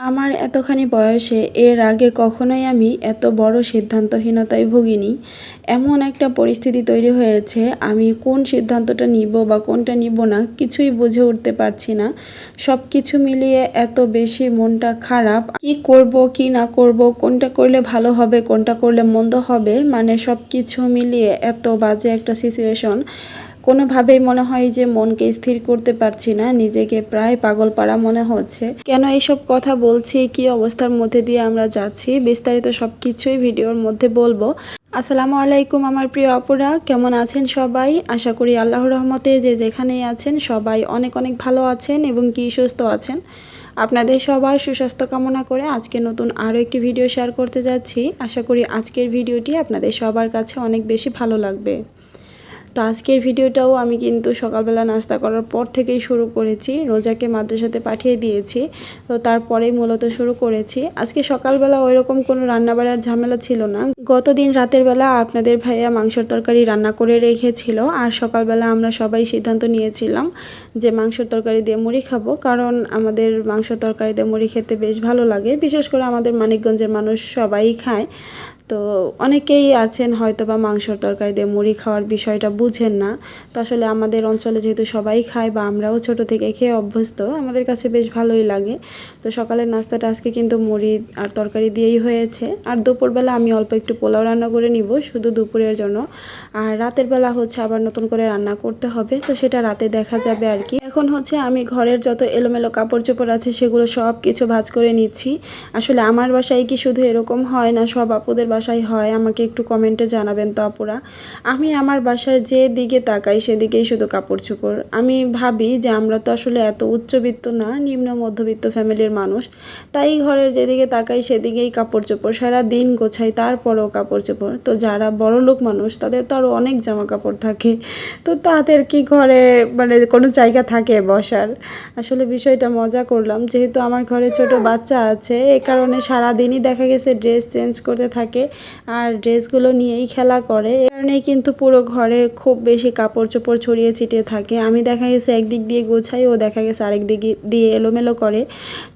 আমার এতখানি বয়সে এর আগে কখনোই আমি এত বড় সিদ্ধান্তহীনতায় ভুগিনি। এমন একটা পরিস্থিতি তৈরি হয়েছে, আমি কোন সিদ্ধান্তটা নিব বা কোনটা নিব না কিছুই বুঝে উঠতে পারছি না। সব কিছু মিলিয়ে এত বেশি মনটা খারাপ। কি করব, কি না করব, কোনটা করলে ভালো হবে, কোনটা করলে মন্দ হবে মানে সব কিছু মিলিয়ে এত বাজে একটা সিচুয়েশন কোনোভাবেই মনে হয় যে মনকে স্থির করতে পারছি না, নিজেকে প্রায় পাগল পাড়া মনে হচ্ছে। কেন এইসব কথা বলছি, কি অবস্থার মধ্যে দিয়ে আমরা যাচ্ছি, বিস্তারিত সব কিছুই ভিডিওর মধ্যে বলব। আসসালামু আলাইকুম আমার প্রিয় অপরা কেমন আছেন সবাই? আশা করি আল্লাহর রহমতে যে যেখানেই আছেন, সবাই অনেক অনেক ভালো আছেন এবং কি সুস্থ আছেন। আপনাদের সবার সুস্বাস্থ্য কামনা করে আজকে নতুন আরও একটি ভিডিও শেয়ার করতে যাচ্ছি। আশা করি আজকের ভিডিওটি আপনাদের সবার কাছে অনেক বেশি ভালো লাগবে। তো আজকের ভিডিওটাও আমি কিন্তু সকালবেলা নাস্তা করার পর থেকেই শুরু করেছি। রোজাকে মাদ্রাসাতে পাঠিয়ে দিয়েছি। তো তারপরেই মূলত শুরু করেছি। আজকে সকালবেলা ওই রকম কোনো রান্নাবাড়ার ঝামেলা ছিল না। গতদিন রাতের বেলা আপনাদের ভাইয়া মাংসর তরকারি রান্না করে রেখেছিল আর সকালবেলা আমরা সবাই সিদ্ধান্ত নিয়েছিলাম যে মাংসর তরকারি দিয়ে মুড়ি খাব। কারণ আমাদের মাংস তরকারি দিয়ে মুড়ি খেতে বেশ ভালো লাগে। বিশেষ করে আমাদের মানিকগঞ্জের মানুষ সবাই খায়। তো অনেকেই আছেন হয়তো বা মাংসর তরকারি দিয়ে মুড়ি খাওয়ার বিষয়টা বুঝেন না। তো আসলে আমাদের অঞ্চলে যেহেতু সবাই খায় বা আমরাও ছোট থেকে খেয়ে অভ্যস্ত, আমাদের কাছে বেশ ভালোই লাগে। তো সকালের নাস্তাটা আজকে কিন্তু মুড়ি আর তরকারি দিয়েই হয়েছে। আর দুপুরবেলা আমি অল্প একটু পোলাও রান্না করে নিব, শুধু দুপুরের জন্য। আর রাতের বেলা হচ্ছে আবার নতুন করে রান্না করতে হবে, তো সেটা রাতে দেখা যাবে আর কি। এখন হচ্ছে আমি ঘরের যত এলোমেলো কাপড় চোপড় আছে সেগুলো সব কিছু ভাজ করে নিচ্ছি। আসলে আমার বাসায় কি শুধু এরকম হয় না, সব আপুদের বাসায় হয়, আমাকে একটু কমেন্টে জানাবেন তো আপুরা। আমি আমার বাসার যে দিকে তাকাই সেদিকেই শুধু কাপড় চোপড় আমি ভাবি যে আমরা তো আসলে এত উচ্চবিত্ত না, নিম্ন মধ্যবিত্ত ফ্যামিলির মানুষ। তাই ঘরের যেদিকে তাকাই সেদিকেই কাপড় চোপড় সারা দিন গোছাই, তারপরেও কাপড় চোপড় তো যারা বড় লোক মানুষ, তাদের তো আরও অনেক জামা কাপড় থাকে। তো তাদের কি ঘরে মানে কোনো জায়গা থাকে বসার? আসলে বিষয়টা মজা করলাম। যেহেতু আমার ঘরে ছোট বাচ্চা আছে, এ কারণে সারাদিনই দেখা গেছে ড্রেস চেঞ্জ করতে থাকে। আর ড্রেসগুলো নিয়েই খেলা করে। কারণেই কিন্তু পুরো ঘরে খুব বেশি কাপড় চোপড় ছড়িয়ে ছিটিয়ে থাকে। আমি দেখা গেছে একদিক দিয়ে গোছাই, ও দেখা গেছে আরেক দিক দিয়ে এলোমেলো করে।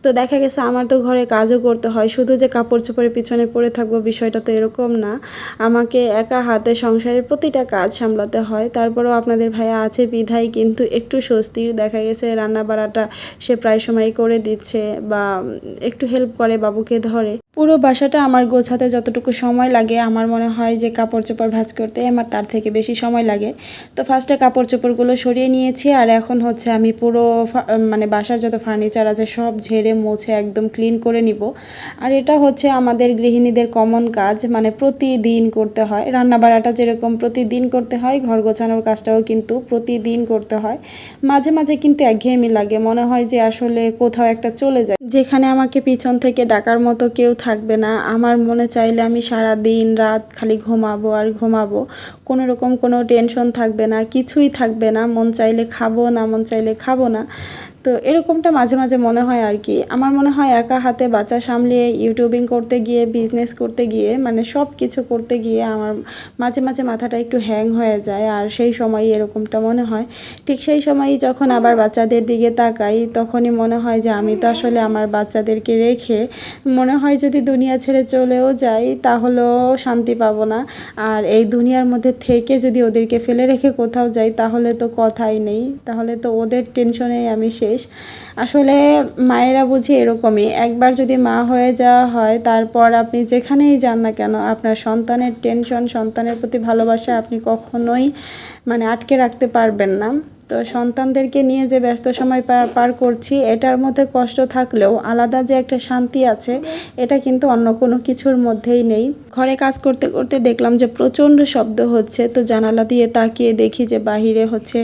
তো দেখা গেছে আমার তো ঘরে কাজও করতে হয়, শুধু যে কাপড় চোপড়ের পিছনে পড়ে থাকব বিষয়টা তো এরকম না। আমাকে একা হাতে সংসারের প্রতিটা কাজ সামলাতে হয়। তারপরেও আপনাদের ভাইয়া আছে বিধাই কিন্তু একটু স্বস্তির। দেখা গেছে রান্না বাড়াটা সে প্রায় সময় করে দিচ্ছে বা একটু হেল্প করে বাবুকে ধরে। পুরো বাসাটা আমার গোছাতে যতটুকু সময় লাগে, আমার মনে হয় যে কাপড় চোপড় ভাঁজ করতে আমার তার থেকে বেশি সময় লাগে। তো ফার্স্টে কাপড় চোপড়গুলো সরিয়ে নিয়েছি আর এখন হচ্ছে আমি পুরো মানে বাসার যত ফার্নিচার আছে সব ঝেড়ে মুছে একদম ক্লিন করে নিব। আর এটা হচ্ছে আমাদের গৃহিণীদের কমন কাজ মানে প্রতিদিন করতে হয়। রান্না বাড়াটা যেরকম প্রতিদিন করতে হয়, ঘর গোছানোর কাজটাও কিন্তু প্রতিদিন করতে হয়। মাঝে মাঝে কিন্তু একঘেয়েমি লাগে, মনে হয় যে আসলে কোথাও একটা চলে যায়। যেখানে আমাকে পিছন থেকে ডাকার মতো কেউ থাকবে না। আমার মনে চাইলে আমি সারা দিন রাত খালি ঘুমাবো আর ঘুমাবো। কোনো রকম কোনো টেনশন থাকবে না, কিছুই থাকবে না। মন চাইলে খাব, না মন চাইলে খাব না। তো এরকমটা মাঝে মাঝে মনে হয় আর কি। আমার মনে হয় একা হাতে বাচ্চা সামলিয়ে ইউটিউবিং করতে গিয়ে বিজনেস করতে গিয়ে মানে সব কিছু করতে গিয়ে আমার মাঝে মাঝে মাথাটা একটু হ্যাং হয়ে যায় আর সেই সময় এরকমটা মনে হয়। ঠিক সেই সময়ই যখন আবার বাচ্চাদের দিকে তাকাই, তখনই মনে হয় যে আমি তো আসলে আমার বাচ্চাদেরকে রেখে মনে হয় যদি দুনিয়া ছেড়ে চলেও যাই, তাহলেও শান্তি পাবো না। আর এই দুনিয়ার মধ্যে থেকে যদি ওদেরকে ফেলে রেখে কোথাও যাই, তাহলে তো কথাই নেই। তাহলে তো ওদের টেনশনেই আমি শেষ। আসলে মায়েরা বুঝি এরকমই। একবার যদি মা হয়ে যাওয়া হয়, তারপর আপনি যেখানেই যান না কেন, আপনার সন্তানের টেনশন সন্তানের প্রতি ভালোবাসা আপনি কখনোই মানে আটকে রাখতে পারবেন না। তো সন্তানদেরকে নিয়ে যে ব্যস্ত সময় পার করছি, এটার মধ্যে কষ্ট থাকলেও আলাদা যে একটা শান্তি আছে, এটা কিন্তু অন্য কোনো কিছুর মধ্যেই নেই। ঘরে কাজ করতে করতে দেখলাম যে প্রচণ্ড শব্দ হচ্ছে, তো জানালা দিয়ে তাকিয়ে দেখি যে বাহিরে হচ্ছে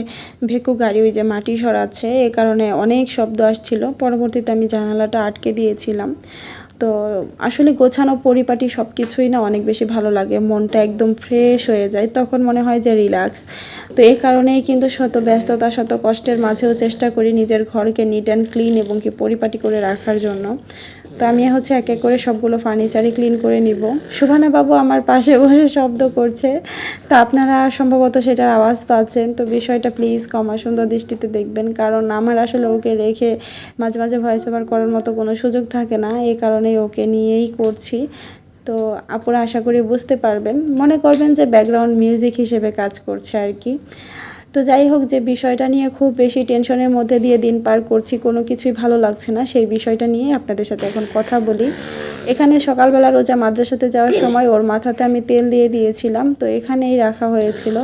ভেকু গাড়ি ওই যে মাটি সরাচ্ছে, এ কারণে অনেক শব্দ আসছিল। পরবর্তীতে আমি জানালাটা আটকে দিয়েছিলাম। তো আসলে গোছানো পরিপাটি সব কিছুই না অনেক বেশি ভালো লাগে, মনটা একদম ফ্রেশ হয়ে যায়, তখন মনে হয় যে রিল্যাক্স তো এই কারণেই কিন্তু শত ব্যস্ততা, শত কষ্টের মাঝেও চেষ্টা করি নিজের ঘরকে নিট অ্যান্ড ক্লিন এবং কি পরিপাটি করে রাখার জন্য। তো আমি হচ্ছে এক এক করে সবগুলো ফার্নিচারই ক্লিন করে নিব। সুভানা বাবু আমার পাশে বসে শব্দ করছে। তো আপনারা সম্ভবত সেটার আওয়াজ পাচ্ছেন। তো বিষয়টা প্লিজ কমা সুন্দর দৃষ্টিতে দেখবেন। কারণ আমার আসলে ওকে রেখে মাঝে মাঝে ভয়েস ওভার করার মতো কোনো সুযোগ থাকে না। এই কারণেই ওকে নিয়েই করছি। তো আপনারা আশা করি বুঝতে পারবেন। মনে করবেন যে ব্যাকগ্রাউন্ড মিউজিক হিসেবে কাজ করছে আর কি। তো যাই হোক যে বিষয়টা নিয়ে খুব বেশি টেনশনের মধ্যে দিয়ে দিন পার করছি, কোনো কিছুই ভালো লাগছে না। সেই বিষয়টা নিয়ে আপনাদের সাথে এখন কথা বলি। এখানে সকালবেলা রোজা মাদ্রাসাতে যাওয়ার সময় ওর মাথাতে আমি তেল দিয়ে দিয়েছিলাম, তো এখানেই রাখা হয়েছিল।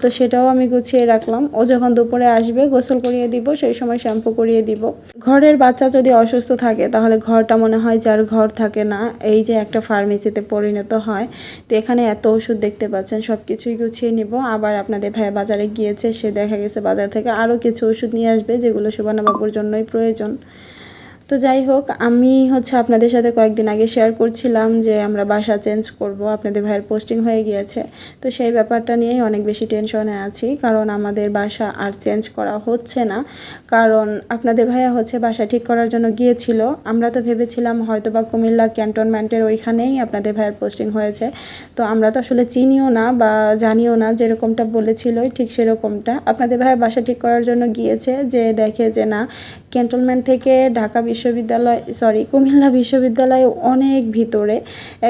তো সেটাও আমি গুছিয়ে রাখলাম। ও যখন দুপুরে আসবে, গোসল করিয়ে দিব, সেই সময় শ্যাম্পু করিয়ে দিব। ঘরের বাচ্চা যদি অসুস্থ থাকে, তাহলে ঘরটা মনে হয় যার ঘর থাকে না, এই যে একটা ফার্মেসিতে পরিণত হয়। তো এখানে এত ওষুধ দেখতে পাচ্ছেন সব কিছুই গুছিয়ে নিব। আবার আপনাদের ভাই বাজারে গিয়েছে সে দেখা গেছে বাজার থেকে আরও কিছু ওষুধ নিয়ে আসবে যেগুলো বাবুর জন্যই প্রয়োজন। তো যাই হোক, আমি হচ্ছে আপনাদের সাথে কয়েকদিন আগে শেয়ার করছিলাম যে আমরা বাসা চেঞ্জ করব, আপনাদের ভাইয়ের পোস্টিং হয়ে গিয়েছে। তো সেই ব্যাপারটা নিয়েই অনেক বেশি টেনশনে আছি, কারণ আমাদের বাসা আর চেঞ্জ করা হচ্ছে না। কারণ আপনাদের ভাইয়া হচ্ছে বাসা ঠিক করার জন্য গিয়েছিল। আমরা তো ভেবেছিলাম হয়তো বা কুমিল্লা ক্যান্টনমেন্টের ওইখানেই আপনাদের ভাইয়ের পোস্টিং হয়েছে। তো আমরা তো আসলে চিনিও না বা জানিও না যেরকমটা বলেছিল ঠিক সেরকমটা। আপনাদের ভাইয়া বাসা ঠিক করার জন্য গিয়েছে যে দেখে যে না ক্যান্টনমেন্ট থেকে ঢাকা বিশ্ববিদ্যালয় সরি কুমিল্লা বিশ্ববিদ্যালয় অনেক ভিতরে।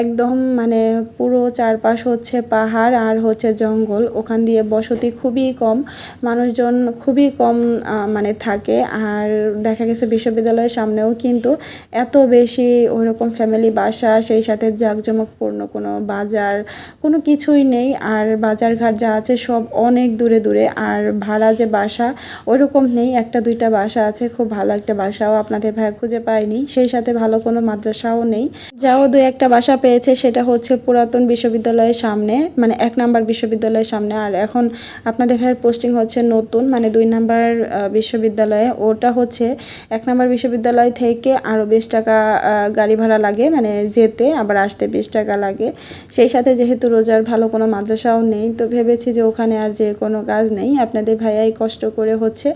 একদম মানে পুরো চারপাশ হচ্ছে পাহাড় আর হচ্ছে জঙ্গল। ওখান দিয়ে বসতি খুবই কম, মানুষজন খুবই কম মানে থাকে। আর দেখা গেছে বিশ্ববিদ্যালয়ের সামনেও কিন্তু এত বেশি ওইরকম ফ্যামিলি বাসা, সেই সাথে জাঁকজমকপূর্ণ কোনো বাজার, কোনো কিছুই নেই। আর বাজার ঘাট যা আছে সব অনেক দূরে দূরে। আর ভাড়া যে বাসা ওইরকম নেই। একটা দুইটা বাসা আছে, খুব ভালো একটা বাসাও আপনাদের ভাই খুঁজে পায়নি সেই সাথে ভালো কোনো মাদ্রাসাও নেই। যাও দু একটা বাসা পেয়েছে, সেটা হচ্ছে পুরাতন বিশ্ববিদ্যালয়ের সামনে মানে এক নাম্বার বিশ্ববিদ্যালয়ের সামনে। আর এখন আপনাদের ভাইয়ের পোস্টিং হচ্ছে নতুন মানে দুই নাম্বার বিশ্ববিদ্যালয়ে। ওটা হচ্ছে এক নাম্বার বিশ্ববিদ্যালয় থেকে আরও বিশ টাকা গাড়ি ভাড়া লাগে মানে যেতে আবার আসতে বিশ টাকা লাগে। সেই সাথে যেহেতু রোজার ভালো কোনো মাদ্রাসাও নেই, তো ভেবেছি যে ওখানে আর যে কোনো কাজ নেই। আপনাদের ভাইয়াই কষ্ট করে হচ্ছে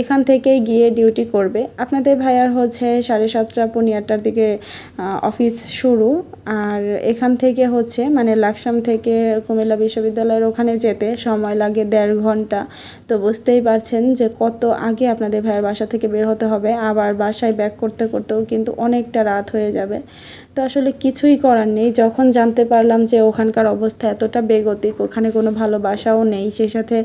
এখান থেকেই গিয়ে ডিউটি করবে। আপনাদের ভাইয়ার হচ্ছে সাড়ে সাতটা পৌনে আটটার দিকে অফিস শুরু। আর এখান থেকে হচ্ছে মানে লাকসাম থেকে কুমিল্লা বিশ্ববিদ্যালয়ের ওখানে যেতে সময় লাগে দেড় ঘণ্টা। তো বুঝতেই পারছেন যে কত আগে আপনাদের ভাইয়ের বাসা থেকে বের হতে হবে। আবার বাসায় ব্যাক করতে করতেও কিন্তু অনেকটা রাত হয়ে যাবে। তো আসলে কিছুই করার নেই। যখন জানতে পারলাম যে ওখানকার অবস্থা এতটা বেগতিক, ওখানে কোনো ভালো বাসাও নেই সেই সাথে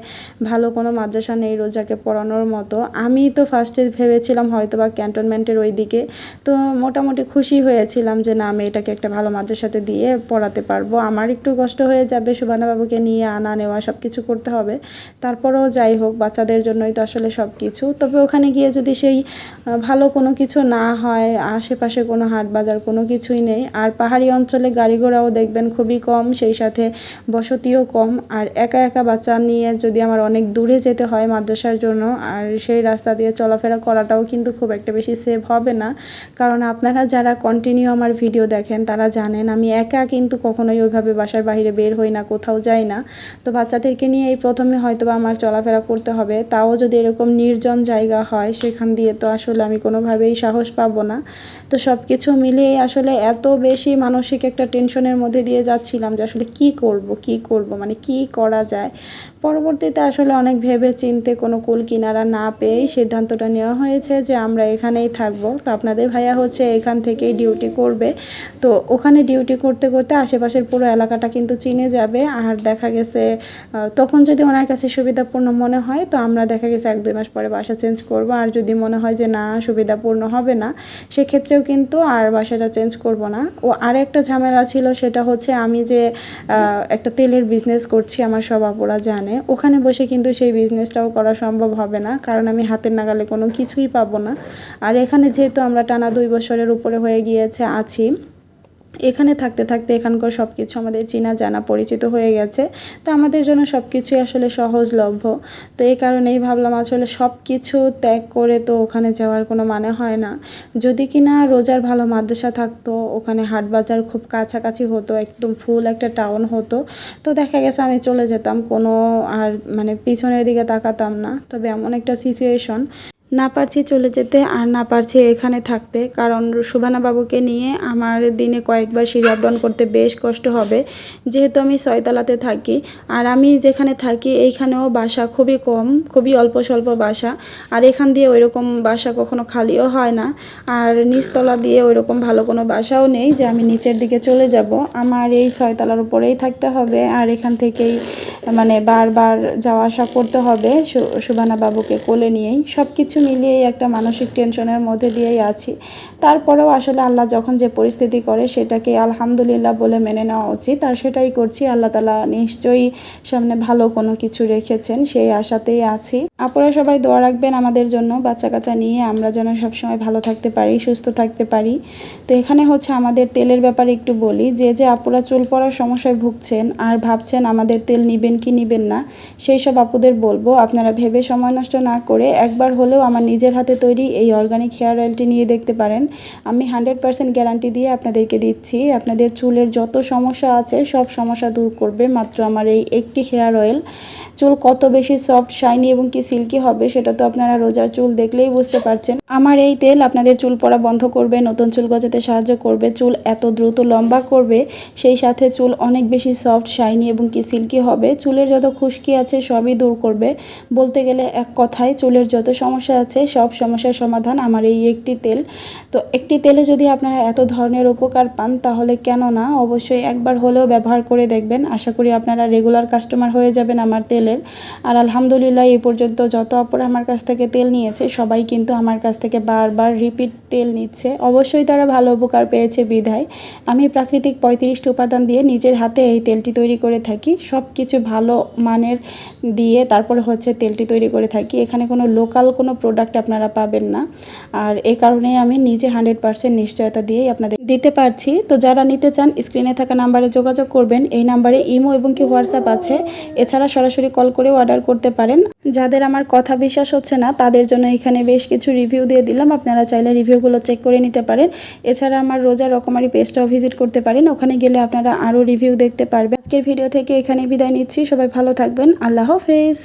ভালো কোনো মাদ্রাসা নেই রোজাকে পড়ানোর মতো, আমি তো ফার্স্টে ভেবেছিলাম হয়তো বা ক্যান্টনমেন্টের ওই দিকে। তো মোটামুটি খুশি হয়েছিলাম যে, না, আমি এটাকে একটা ভালো মাদ্রাসাতে দিয়ে পড়াতে পারব। আমার একটু কষ্ট হয়ে যাবে সুবানা বাবুকে নিয়ে আনা নেওয়া সব কিছু করতে হবে। তারপরেও যাই হোক, বাচ্চাদের জন্যই তো আসলে সব কিছু তবে ওখানে গিয়ে যদি সেই ভালো কোনো কিছু না হয়, আশেপাশে কোনো হাট বাজার কোনো কিছুই নেই, আর পাহাড়ি অঞ্চলে গাড়ি ঘোড়াও দেখবেন খুবই কম, সেই সাথে বসতিও কম। আর একা একা বাচ্চা নিয়ে যদি আমার অনেক দূরে যেতে হয় মাদ্রাসার জন্য, আর সেই রাস্তা দিয়ে চলাফেরা করাটাও কিন্তু খুব একটা বেশি সেভ হবে না। কারণ আপনারা যারা কন্টিনিউ আমার ভিডিও দেখেন, তারা জানেন আমি একা কিন্তু কখনোই ওইভাবে বাসার বাইরে বের হই না, কোথাও যাই না। তো বাচ্চাদেরকে নিয়ে এই প্রথমে হয়তো আমার চলাফেরা করতে হবে। তাও যদি এরকম নির্জন জায়গা হয়, সেখান দিয়ে তো আসলে আমি কোনোভাবেই সাহস পাবো না। তো সব কিছু মিলিয়ে আসলে এত বেশি মানসিক একটা টেনশনের মধ্যে দিয়ে যাচ্ছিলাম যে আসলে কি করব কি করব মানে কি করা যায়? পরবর্তীতে আসলে অনেক ভেবে চিনতে কোনো কুল কিনারা না পেয়েই সিদ্ধান্তটা নেওয়া হয়েছে যে আমরা এখানেই থাকব। তো আপনাদের ভাইয়া হচ্ছে এখান থেকেই ডিউটি করবে। তো ওখানে ডিউটি করতে করতে আশেপাশের পুরো এলাকাটা কিন্তু চিনে যাবে। আর দেখা গেছে তখন যদি ওনার কাছে সুবিধাপূর্ণ মনে হয়, তো আমরা দেখা গেছে এক, দুই মাস পরে বাসা চেঞ্জ করব। আর যদি মনে হয় যে না, সুবিধাপূর্ণ হবে না, সেক্ষেত্রেও কিন্তু আর বাসাটা চেঞ্জ করব না। ও আর একটা ঝামেলা ছিল, সেটা হচ্ছে আমি যে একটা তেলের বিজনেস করছি, আমার সব জানে। ওখানে বসে কিন্তু সেই বিজনেসটাও করা সম্ভব হবে না, কারণ আমি হাতের নাগালে কোনো কিছুই পাবো না। আর এখানে যেহেতু আমরা টানা দুই বছরের উপরে হয়ে গিয়েছে, আছি। এখানে থাকতে থাকতে এখানকার সব কিছু আমাদের চেনা জানা পরিচিত হয়ে গেছে। তো আমাদের জন্য সব কিছুই আসলে সহজলভ্য। তো এই কারণেই ভাবলাম আসলে সব কিছু ত্যাগ করে তো ওখানে যাওয়ার কোনো মানে হয় না। যদি কি না রোজার ভালো মাদ্রাসা থাকতো, ওখানে হাট বাজার খুব কাছাকাছি হতো, একদম ফুল একটা টাউন হতো, তো দেখা গেছে আমি চলে যেতাম। কোনো আর মানে পিছনের দিকে তাকাতাম না। তবে এমন একটা সিচুয়েশন না পারছি চলে যেতে আর না পারছি এখানে থাকতে। কারণ সুবানা বাবুকে নিয়ে আমার দিনে কয়েকবার সিঁড়ি ডাউন করতে বেশ কষ্ট হবে। যেহেতু আমি ছয়তলাতে থাকি আর আমি যেখানে থাকি এইখানেও বাসা খুবই কম, খুবই অল্প স্বল্প বাসা। আর এখান দিয়ে ওইরকম বাসা কখনো খালিও হয় না। আর নিচতলা দিয়ে ওইরকম ভালো কোনো বাসাও নেই যে আমি নিচের দিকে চলে যাব। আমার এই ছয়তলার উপরেই থাকতে হবে আর এখান থেকেই মানে বারবার যাওয়া আসা করতে হবে সুবানা বাবুকে কোলে নিয়েই। সব কিছু মিলিয়েই একটা মানসিক টেনশনের মধ্যে দিয়েই আছি। তারপরেও আসলে আল্লাহ যখন যে পরিস্থিতি করে সেটাকে আলহামদুলিল্লাহ বলে মেনে নেওয়া উচিত। আর সেটাই করছি, আল্লাহ তালা নিশ্চয়ই সামনে ভালো কোনো কিছু রেখেছেন, সেই আশাতেই আছি। আপনারা সবাই দোয়া রাখবেন আমাদের জন্য বাচ্চা কাচ্চা নিয়ে আমরা যেন সবসময় ভালো থাকতে পারি, সুস্থ থাকতে পারি। তো এখানে হচ্ছে আমাদের তেলের ব্যাপারে একটু বলি, যে যে আপুরা চুল পড়ার সমস্যায় ভুগছেন আর ভাবছেন আমাদের তেল নিবেন কি নিবেন না, সেই সব আপুদের বলব। আপনারা ভেবে সময় নষ্ট না করে একবার হলেও আমার নিজের হাতে তৈরি এই অর্গানিক হেয়ার অয়েলটি নিয়ে দেখতে পারেন। আমি হান্ড্রেড পারসেন্ট গ্যারান্টি দিয়ে আপনাদেরকে দিচ্ছি। আপনাদের চুলের যত সমস্যা আছে, সব সমস্যা দূর করবে। মাত্র আমার এই একটি হেয়ার অয়েল চুল কত বেশি সফট শাইনি এবং কি সিল্কি হবে সেটা তো আপনারা রোজার চুল দেখলেই বুঝতে পারছেন। আমার এই তেল আপনাদের চুল পড়া বন্ধ করবে, নতুন চুল গজাতে সাহায্য করবে, চুল এত দ্রুত লম্বা করবে, সেই সাথে চুল অনেক বেশি সফট শাইনি এবং কি সিল্কি হবে। চুলের যত খুশকি আছে সবই দূর করবে। বলতে গেলে এক কথায় চুলের যত সমস্যা আছে, সব সমস্যার সমাধান আমার এই একটি তেল। তো একটি তেলে যদি আপনারা এত ধরনের উপকার পান, তাহলে কেন না? অবশ্যই একবার হলেও ব্যবহার করে দেখবেন। আশা করি আপনারা রেগুলার কাস্টমার হয়ে যাবেন আমার তেলের আর আলহামদুলিল্লাহ এই পর্যন্ত যত অপরা আমার কাছ থেকে তেল নিয়েছে, সবাই কিন্তু আমার কাছ থেকে বারবার রিপিট তেল নিচ্ছে। অবশ্যই তারা ভালো উপকার পেয়েছে বিধায়। আমি প্রাকৃতিক পঁয়ত্রিশটি উপাদান দিয়ে নিজের হাতে এই তেলটি তৈরি করে থাকি। সব কিছু ভালো মানের দিয়ে তারপরে হচ্ছে তেলটি তৈরি করে থাকি। এখানে কোনো লোকাল কোনো প্রোডাক্ট আপনারা পাবেন না। আর এই কারণেই আমি নিজে হান্ড্রেড পার্সেন্ট নিশ্চয়তা দিয়েই আপনাদের দিতে পারছি। তো যারা নিতে চান স্ক্রিনে থাকা নাম্বারে যোগাযোগ করবেন। এই নাম্বারে ইমো এবং কি হোয়াটসঅ্যাপ আছে। এছাড়া সরাসরি কল করেও অর্ডার করতে পারেন। যাদের আমার কথা বিশ্বাস হচ্ছে না, তাদের জন্য এখানে বেশ কিছু রিভিউ দিয়ে দিলাম। আপনারা চাইলে রিভিউগুলো চেক করে নিতে পারেন। এছাড়া আমার রোজা রকমারি পেজটাও ভিজিট করতে পারেন। ওখানে গেলে আপনারা আরও রিভিউ দেখতে পারবেন। আজকের ভিডিও থেকে এখানে বিদায় নিচ্ছি। সবাই ভালো থাকবেন। আল্লাহ হাফেজ।